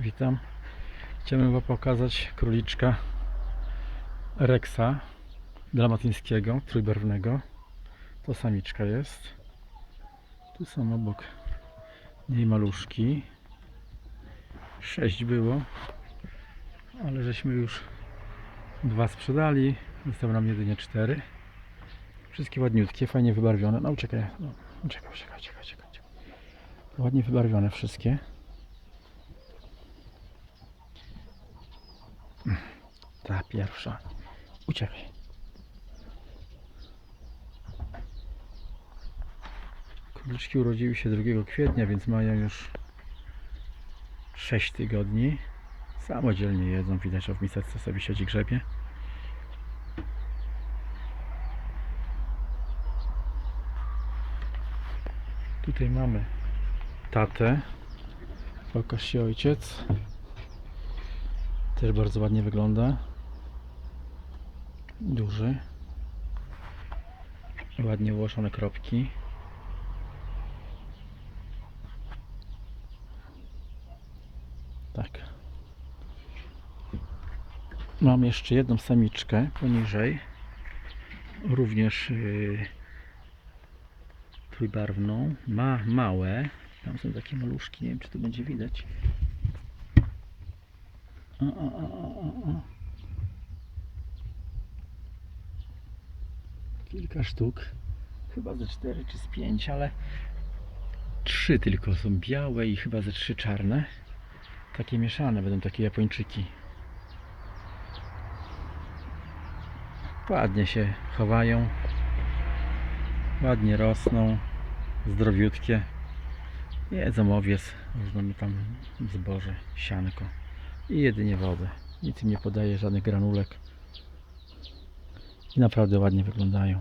Witam. Chciałem Wam pokazać króliczka Rexa dalmatyńskiego, trójbarwnego. To samiczka jest. Tu są obok niej maluszki. Sześć było, ale żeśmy już dwa sprzedali. Zostały nam jedynie cztery. Wszystkie ładniutkie, fajnie wybarwione. No uciekaj, no, uciekaj, uciekaj, uciekaj, uciekaj. Ładnie wybarwione wszystkie. Ta pierwsza. Uciekaj. Króliczki urodziły się 2 kwietnia, więc mają już 6 tygodni. Samodzielnie jedzą, widać, że w miseczce sobie siedzi grzebie. Tutaj mamy tatę. Pokaż się ojciec. Też bardzo ładnie wygląda. Duży. Ładnie ułożone kropki. Tak. Mam jeszcze jedną samiczkę poniżej. Również yy, trójbarwną. Ma małe. Tam są takie maluszki. Nie wiem, czy to będzie widać. Kilka sztuk. Chyba ze cztery czy z pięć, ale trzy tylko są białe i chyba ze trzy czarne. Takie mieszane będą takie Japończyki. Ładnie się chowają. Ładnie rosną. Zdrowiutkie. Jedzą owiec, różne tam zboże, sianko i jedynie wodę. Nic im nie podaje żadnych granulek. I naprawdę ładnie wyglądają.